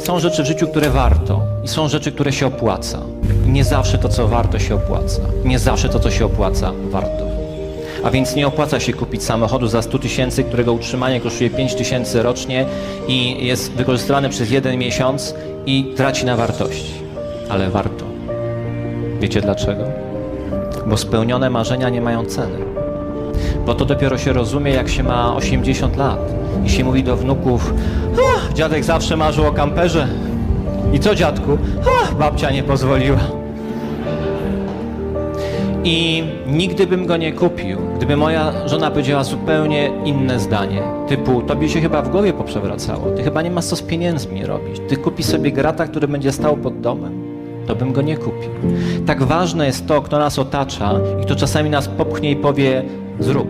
są rzeczy w życiu, które warto i są rzeczy, które się opłaca. Nie zawsze to, co warto, się opłaca. Nie zawsze to, co się opłaca, warto. A więc nie opłaca się kupić samochodu za 100 tysięcy, którego utrzymanie kosztuje 5 tysięcy rocznie i jest wykorzystywany przez jeden miesiąc i traci na wartości. Ale warto. Wiecie dlaczego? Bo spełnione marzenia nie mają ceny. Bo to dopiero się rozumie, jak się ma 80 lat i się mówi do wnuków: "Ach, Dziadek zawsze marzył o kamperze. I co, dziadku? Babcia nie pozwoliła. I nigdy bym go nie kupił, gdyby moja żona powiedziała zupełnie inne zdanie. Typu, tobie się chyba w głowie poprzewracało, ty chyba nie masz co z pieniędzmi robić. Ty kupi sobie grata, który będzie stał pod domem. To bym go nie kupił. Tak ważne jest to, kto nas otacza i kto czasami nas popchnie i powie, zrób,